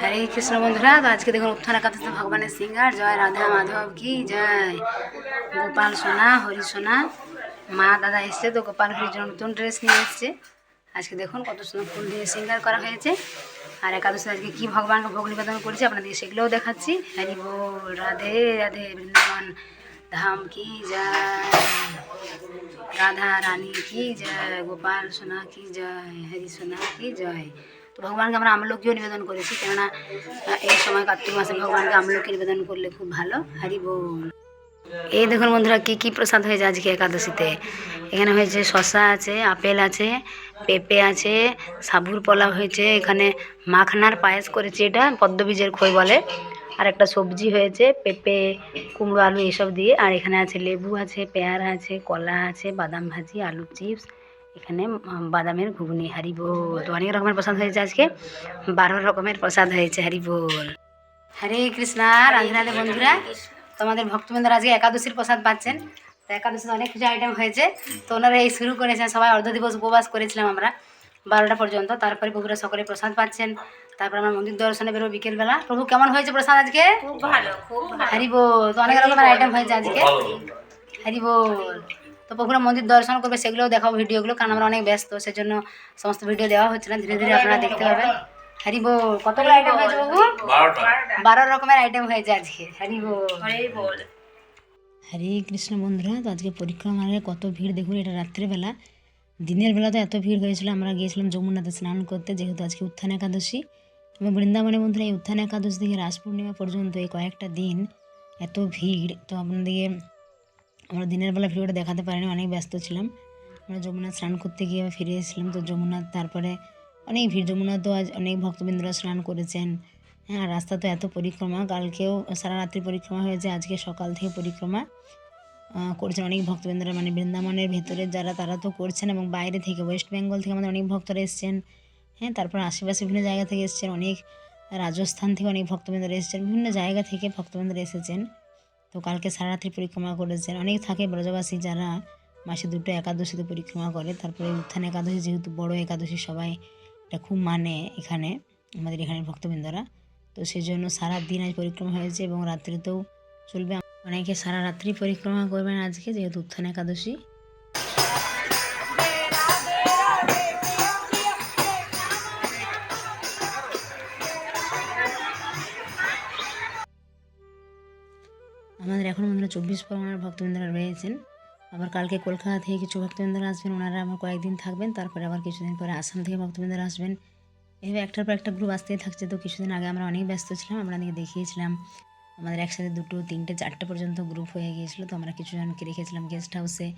হরে কৃষ্ণ বন্ধুরা, তো আজকে দেখুন উত্থান একাদশী ভগবানের সিঙ্গার। জয় রাধা মাধব কি, জয় গোপাল সোনা, হরি সোনা। মা, দাদা এসছে, তো গোপাল হরির জন্য নতুন ড্রেস নিয়ে এসছে। আজকে দেখুন কত সুন্দর ফুল দিয়ে সিঙ্গার করা হয়েছে। আর একাদশী আজকে কি ভগবানকে ভোগ নিবেদন করেছে আপনাদের সেগুলোও দেখাচ্ছি। হরি বল, রাধে রাধে, বৃন্দাবন, ধাম কি জয়। রাধা রানী কি জয়, গোপাল সোনা কি জয়, হরি সোনা কি জয়। তো ভগবানকে আমরা আমলকিও নিবেদন করেছি। কেননা এই সময় কার্তিক মাসে ভগবানকে আমলকি নিবেদন করলে খুব ভালো। হরি বল। এই দেখুন বন্ধুরা, কি কি প্রসাদ হয়েছে আজকে একাদশীতে? এখানে হয়েছে শসা আছে, আপেল আছে, পেঁপে আছে, সাবুর পোলাও হয়েছে, এখানে মাখনার পায়েস করেছে এটা, পদ্মবীজের খই বলে। আর একটা সবজি হয়েছে, পেঁপে, কুমড়ো, আলু, এসব দিয়ে। আর এখানে আছে লেবু আছে, পেয়ারা আছে, কলা আছে, বাদাম ভাজি, আলু চিপস। এখানে বাদামের ঘুগনি হারি বল। তো অনেক রকমের প্রসাদ হয়েছে আজকে। বারো রকমের প্রসাদ হয়েছে হারি বল। হরে কৃষ্ণা রাধে রাধে বন্ধুরা। তোমাদের ভক্তবৃন্দরা আজকে একাদশীর প্রসাদ পাচ্ছেন। তো একাদশীতে অনেক কিছু আইটেম হয়েছে। তো ওনারা এই শুরু করেছেন। সবাই অর্ধ দিবস উপবাস করেছিলাম আমরা বারোটা পর্যন্ত। তারপরে প্রভুরা সকলে প্রসাদ পাচ্ছেন। তারপর আমরা মন্দির দর্শনে বেরো বিকেলবেলা। প্রভু কেমন হয়েছে প্রসাদ আজকে? খুব ভালো খুব ভালো। হারি বল। তো অনেক রকমের আইটেম হয়েছে আজকে। হারি বল। তো প্রভুরা মন্দির দর্শন করবে সেগুলোও দেখাবো ভিডিওগুলো কারণ আমরা অনেক ব্যস্ত সেজন্য সমস্ত ভিডিও দেওয়া হচ্ছে না। ধীরে ধীরে আপনারা দেখতে পাবেন। হারি বল কতগুলো আইটেম হয়েছে বাবু? বারো রকমের আইটেম হয়েছে আজকে হারি বল হরে বল হরে কৃষ্ণ বন্ধুরা তো আজকে পরীক্ষা পরিক্রমার কত ভিড় দেখুন এটা রাত্রেবেলা। দিনের বেলা তো এত ভিড় হয়েছিল আমরা গিয়েছিলাম যমুনাতে স্নান করতে যেহেতু আজকে উত্থান একাদশী। এবং বৃন্দাবনে বন্ধুরা এই উত্থান একাদশী থেকে রাস পূর্ণিমা পর্যন্ত এই কয়েকটা দিন এত ভিড় তো আপনাদেরকে আমরা দিনের বেলা ভিডিওটা দেখাতে পারিনি, অনেক ব্যস্ত ছিলাম। আমরা যমুনা স্নান করতে গিয়ে ফিরে এসেছিলাম, তো যমুনা তারপরে অনেক ভিড়। যমুনা তো আজ অনেক ভক্তবৃন্দরা স্নান করেছেন। হ্যাঁ আর রাস্তা তো এত পরিক্রমা, কালকেও সারা রাত্রি পরিক্রমা হয়েছে, আজকে সকাল থেকে পরিক্রমা করছেন অনেক ভক্তবৃন্দরা। মানে বৃন্দাবনের ভেতরে যারা, তারা তো করছেন এবং বাইরে থেকে, ওয়েস্ট বেঙ্গল থেকে আমাদের অনেক ভক্তরা এসছেন। হ্যাঁ তারপর আশেপাশে বিভিন্ন জায়গা থেকে এসছেন, অনেক রাজস্থান থেকে অনেক ভক্তবৃন্দরা এসেছেন, বিভিন্ন জায়গা থেকে ভক্তবৃন্দরা এসেছেন। তো কালকে সারা রাত্রি পরিক্রমা করেছেন। অনেক থাকে ব্রজবাসী যারা মাসে দুটো একাদশীতে পরিক্রমা করে। তারপরে উত্থান একাদশী যেহেতু বড় একাদশী, সবাই এটা খুব মানে এখানে, আমাদের এখানের ভক্তবৃন্দরা। তো সেই জন্য সারা দিন আজ পরিক্রমা হয়েছে এবং রাত্রিতেও চলবে। অনেকে সারা রাত্রি পরিক্রমা করবেন আজকে, যেহেতু উত্থান একাদশী। আমাদের এখন বন্ধুরা চব্বিশ পরগনার ভক্তবৃন্দরা রয়েছেন। আবার কালকে কলকাতা থেকে কিছু ভক্তবৃন্দরা আসবেন, ওনারা আবার কয়েকদিন থাকবেন, তারপরে আবার কিছুদিন পরে আসাম থেকে ভক্তবৃন্দরা আসবেন। এভাবে একটার পর একটা গ্রুপ আসতেই থাকছে। তো কিছুদিন আগে আমরা অনেক ব্যস্ত ছিলাম, আমরা আপনাদেরকে দেখিয়েছিলাম, আমাদের একসাথে দুটো, তিনটে, চারটে পর্যন্ত গ্রুপ হয়ে গিয়েছিল। তো আমরা কিছু জনকে রেখেছিলাম গেস্ট হাউসে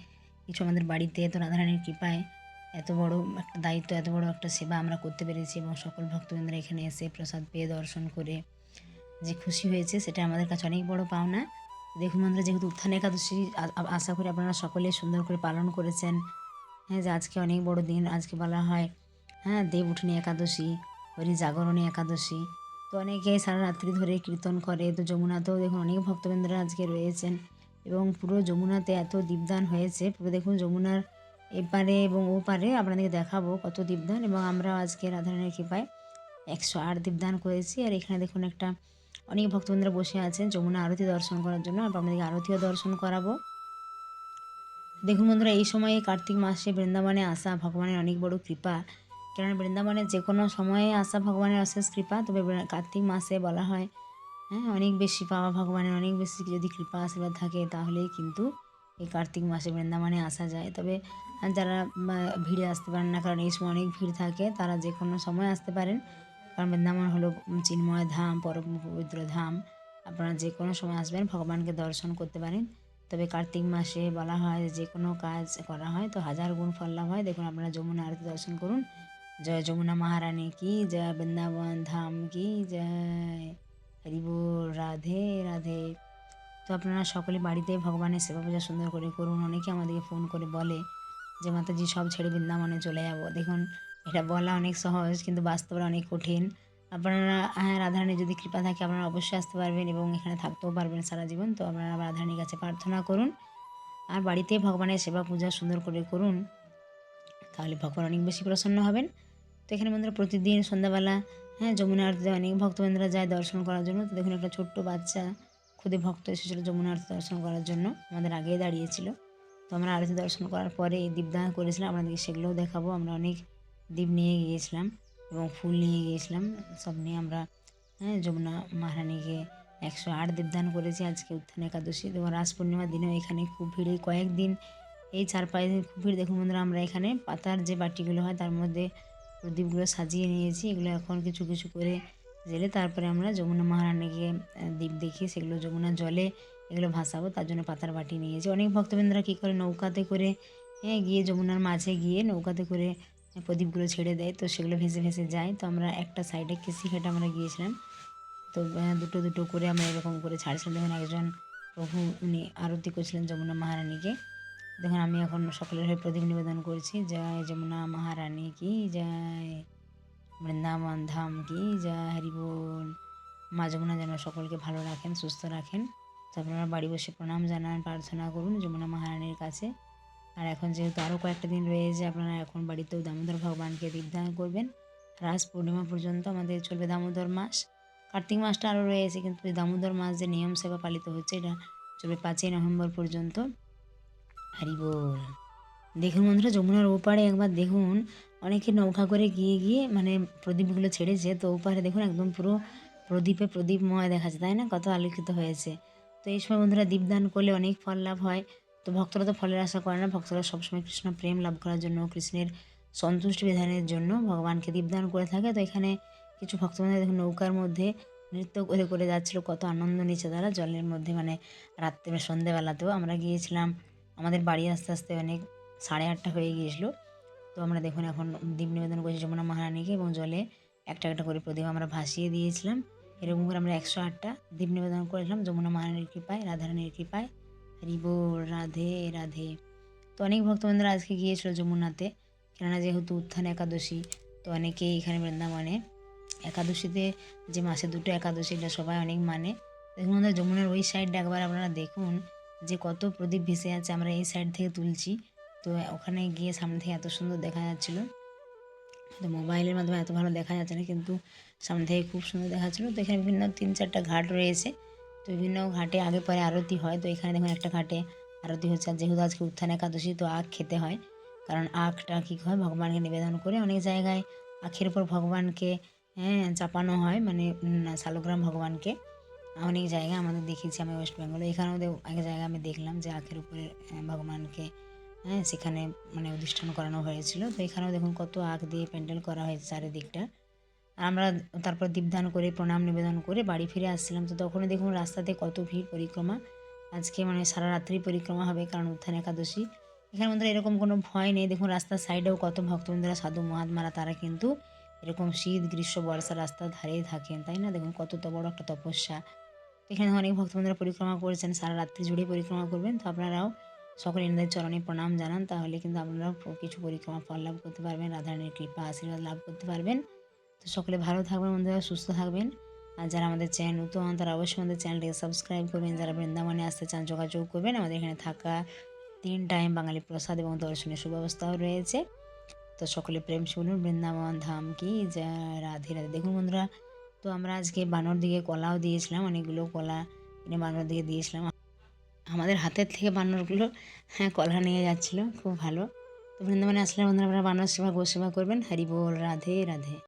কিছু আমাদের বাড়িতে তো রাধারানীর কৃপায় এত বড় একটা দায়িত্ব, এত বড় একটা সেবা আমরা করতে পেরেছি এবং সকল ভক্তবৃন্দরা এখানে এসে প্রসাদ পেয়ে দর্শন করে যে খুশি হয়েছে, সেটা আমাদের কাছে অনেক বড় পাওনা। দেখুন বন্ধুরা, যেহেতু উত্থান একাদশী আশা করি আপনারা সকলে সুন্দর করে পালন করেছেন। হ্যাঁ যে আজকে অনেক বড় দিন, আজকে বলা হয় হ্যাঁ দেব উঠনি একাদশী হরি জাগরণী একাদশী। তো অনেকে সারা রাত্রি ধরে কীর্তন করে, তো যমুনাতেও দেখুন অনেক ভক্তবৃন্দরা আজকে রয়েছেন এবং পুরো যমুনাতে এত দীপদান হয়েছে। পুরো দেখুন যমুনার এপারে এবং ওপারে আপনাদেরকে দেখাবো কত দীপদান এবং আমরা আজকে রাধারানীর কৃপায় একশো আট দীপদান করেছি। আর এখানে দেখুন একটা অনেক ভক্তবৃন্দরা বসে আছেন যমুনা আরতি দর্শন করার জন্য আর আপনাদেরকে আরতিও দর্শন করাবো। দেখুন বন্ধুরা, এই সময়ে কার্তিক মাসে বৃন্দাবনে আসা ভগবানের অনেক বড় কৃপা। কেননা বৃন্দাবনে যে কোনো সময়ে আসা ভগবানের অশেষ কৃপা, তবে কার্তিক মাসে বলা হয় হ্যাঁ অনেক বেশি পাওয়া ভগবানের, অনেক বেশি যদি কৃপা আশীর্বাদ থাকে, তাহলেই কিন্তু এই কার্তিক মাসে বৃন্দাবনে আসা যায়। তবে যারা ভিড়ে আসতে পারেন না, কারণ এই সময় অনেক ভিড় থাকে, তারা যে কোনো সময় আসতে পারেন। কারণ বৃন্দাবন হলো চিন্ময় ধাম, পরম পবিত্র ধাম। আপনারা যে কোনো সময় আসবেন, ভগবানকে দর্শন করতে পারেন। তবে কার্তিক মাসে বলা হয় যে কোনো কাজ করা হয় তো হাজার গুণ ফল লাভ হয়। দেখুন আপনারা যমুনা আরতি দর্শন করুন। জয় যমুনা মহারানী, কি জয় বৃন্দাবন ধাম, কি জয়। হরি বল, রাধে রাধে। তো আপনারা সকলে বাড়িতে ভগবানের সেবা পূজা সুন্দর করে করুন। অনেকে আমাদেরকে ফোন করে বলে যে, মাতাজি, সব ছেড়ে বৃন্দাবনে চলে যাব। দেখুন এটা বলা অনেক সহজ, কিন্তু বাস্তবে অনেক কঠিন। আপনারা হ্যাঁ রাধারানীর যদি কৃপা থাকে, আপনারা অবশ্যই আসতে পারবেন এবং এখানে থাকতেও পারবেন সারা জীবন। তো আপনারা রাধারানীর কাছে প্রার্থনা করুন আর বাড়িতে ভগবানের সেবা পূজা সুন্দর করে করুন, তাহলে ভগবান অনেক বেশি প্রসন্ন হবেন। তো এখানে বন্ধুরা প্রতিদিন সন্ধ্যাবেলা হ্যাঁ যমুনা আরতিতে অনেক ভক্তবৃন্দরা যায় দর্শন করার জন্য। তো দেখুন একটা ছোট্ট বাচ্চা খুদে ভক্ত এসেছিল যমুনা আরতি দর্শন করার জন্য, আমাদের আগেই দাঁড়িয়েছিল। তো আমরা আরতি দর্শন করার পরে দীপদান করেছিলাম আপনাদেরকে সেগুলোও দেখাবো, আমরা অনেক দ্বীপ নিয়ে গিয়েছিলাম এবং ফুল নিয়ে গিয়েছিলাম। সব নিয়ে আমরা হ্যাঁ যমুনা মহারানীকে একশো আট দীপদান করেছি আজকে উত্থান একাদশী। এবং রাস পূর্ণিমার দিনেও এখানে খুব ভিড়। কয়েকদিন এই চার পাঁচ দিন খুব ভিড়। দেখুন বন্ধুরা, আমরা এখানে পাতার যে বাটিগুলো হয়, তার মধ্যে প্রদীপগুলো সাজিয়ে নিয়েছি। এগুলো এখন কিছু কিছু করে জেলে তারপরে আমরা যমুনা মহারানীকে দ্বীপ দেখিয়ে সেগুলো যমুনা জলে এগুলো ভাসাবো, তার জন্য পাতার বাটি নিয়েছি অনেক ভক্তবৃন্দরা কী করে নৌকাতে করে হ্যাঁ গিয়ে যমুনার মাঝে গিয়ে নৌকাতে করে প্রদীপগুলো ছেড়ে দেয়, তো সেগুলো ভেসে ভেসে যায়। তো আমরা একটা সাইডে কৃষিঘাটে আমরা গিয়েছিলাম। তো দুটো দুটো করে আমরা এরকম করে ছাড়ছিলাম। দেখুন একজন প্রভু, উনি আরতি করছিলেন যমুনা মহারানীকে। দেখুন আমি এখন সকলের হয়ে প্রদীপ নিবেদন করছি। জয় যমুনা মহারানী কি জয়? বৃন্দাবন ধাম কি জয়? হরি বল। মা যমুনা যেন সকলকে ভালো রাখেন, সুস্থ রাখেন। তো আপনারা বাড়ি বসে প্রণাম জানান, প্রার্থনা করুন যমুনা মহারানীর কাছে। আর এখন যেহেতু আরও কয়েকটা দিন রয়েছে, আপনারা এখন বাড়িতেও দামোদর ভগবানকে দীপদান করবেন। রাস পূর্ণিমা পর্যন্ত আমাদের চলবে দামোদর মাস। কার্তিক মাসটা আরও রয়েছে, কিন্তু এই দামোদর মাস যে নিয়ম সেবা পালিত হচ্ছে, এটা চলবে পাঁচই নভেম্বর পর্যন্ত। হরি বল। দেখুন বন্ধুরা, যমুনার ওপারে একবার দেখুন, অনেকে নৌকা করে গিয়ে গিয়ে মানে প্রদীপগুলো ছেড়েছে, তো ওপারে দেখুন একদম পুরো প্রদীপে প্রদীপময় দেখা যাচ্ছে তাই না? কত আলোকিত হয়েছে। তো এই সময় বন্ধুরা দীপদান করলে অনেক ফল লাভ হয়। তো ভক্তরা তো ফলের আশা করে না। ভক্তরা সবসময় কৃষ্ণ প্রেম লাভ করার জন্য, কৃষ্ণের সন্তুষ্টি বিধানের জন্য ভগবানকে দীপদান করে থাকে। তো এখানে কিছু ভক্তবৃন্দ দেখুন, নৌকার মধ্যে নৃত্য করে করে যাচ্ছিল। কত আনন্দ নিচ্ছে তারা। জলের মধ্যে মানে রাত্রে সন্ধেবেলাতেও আমরা গিয়েছিলাম। আমাদের বাড়ি আস্তে আস্তে অনেক সাড়ে আটটা হয়ে গিয়েছিল। তো আমরা দেখুন এখন দীপ নিবেদন করছি যমুনা মহারানীকে এবং জলে একটা একটা করে প্রদীপ আমরা ভাসিয়ে দিয়েছিলাম। এরকম করে আমরা একশো আটটা দীপ নিবেদন করেছিলাম। যমুনা মহারানীর কৃপায়, রাধারানীর কৃপায়। হরিবোল রাধে রাধে। তো অনেক ভক্তবৃন্দরা আজকে গিয়েছিল যমুনাতে। কেননা যেহেতু উত্থান একাদশী, তো অনেকেই এখানে বৃন্দাবনে একাদশীতে যে মাসে দুটো একাদশী, এটা সবাই অনেক মানে। দেখুন আমাদের যমুনার ওই সাইডটা একবার আপনারা দেখুন যে কত প্রদীপ ভেসে আছে। আমরা এই সাইড থেকে তুলছি। তো ওখানে গিয়ে সামনে থেকে এত সুন্দর দেখা যাচ্ছিল। তো মোবাইলের মাধ্যমে এত ভালো দেখা যাচ্ছে না, কিন্তু সামনে থেকে খুব সুন্দর দেখাচ্ছিলো তো এখানে বিভিন্ন তিন চারটা ঘাট রয়েছে। তো বিভিন্ন ঘাটে আগে পরে আরতি হয়। তো এখানে দেখুন একটা ঘাটে আরতি হচ্ছে। আর যেহেতু আজকে উত্থান একাদশী, তো আখ খেতে হয়। কারণ আখটা কী হয়? ভগবানকে নিবেদন করে অনেক জায়গায় আখের উপর ভগবানকে হ্যাঁ চাপানো হয়। মানে শালগ্রাম ভগবানকে। অনেক জায়গায় আমাদের দেখেছি আমি ওয়েস্ট বেঙ্গলে এখানেও এক জায়গায় আমি দেখলাম যে আখের উপরে ভগবানকে হ্যাঁ সেখানে মানে অধিষ্ঠান করানো হয়েছিল। তো এখানেও দেখুন কত আখ দিয়ে প্যান্ডেল করা হয়েছে চারিদিকটা। আমরা তারপর দীপদান করে, প্রণাম নিবেদন করে বাড়ি ফিরে আসছিলাম। তো তখনই দেখুন রাস্তাতে কত ভিড়, পরিক্রমা। আজকে মানে সারা রাত্রি পরিক্রমা হবে কারণ উত্থান একাদশী। এখানে মধ্যে এরকম কোনো ভয় নেই। দেখুন রাস্তার সাইডেও কত ভক্তবৃন্দরা সাধু, মহাত্মারা, তারা কিন্তু এরকম শীত, গ্রীষ্ম, বর্ষা রাস্তার ধারেই থাকেন, তাই না? দেখুন কত তো বড় একটা তপস্যা। এখানে অনেক ভক্তবৃন্দরা পরিক্রমা করেছেন, সারা রাত্রি জুড়ে পরিক্রমা করবেন। তো আপনারাও সকলে এনাদের চরণে প্রণাম জানান, তাহলে কিন্তু আপনারাও কিছু পরিক্রমা, ফল লাভ করতে পারবেন, রাধারানীর কৃপা, আশীর্বাদ লাভ করতে পারবেন। তো সকলে ভালো থাকবেন, বন্ধুরা, সুস্থ থাকবেন। আর যারা আমাদের চ্যানেল নতুন, তারা অবশ্যই আমাদের চ্যানেলটিকে সাবস্ক্রাইব করবেন। যারা বৃন্দাবনে আসতে চান, যোগাযোগ করবেন। আমাদের এখানে থাকা তিন টাইম বাঙালি প্রসাদ এবং দর্শনের সুব্যবস্থাও রয়েছে। তো সকলে প্রেম শুনুন। বৃন্দাবন ধাম কি? যা রাধে রাধে। দেখুন, বন্ধুরা, তো আমরা আজকে বানর দিকে কলাও দিয়েছিলাম, অনেকগুলো কলা কিনে বানর দিকে দিয়েছিলাম। আমাদের হাতের থেকে বানরগুলো হ্যাঁ কলা নিয়ে যাচ্ছিল। খুব ভালো। তো বৃন্দাবনে আসলে বন্ধুরা, আপনারা বানর সেবা, গো সেবা করবেন। হরি বল, রাধে রাধে।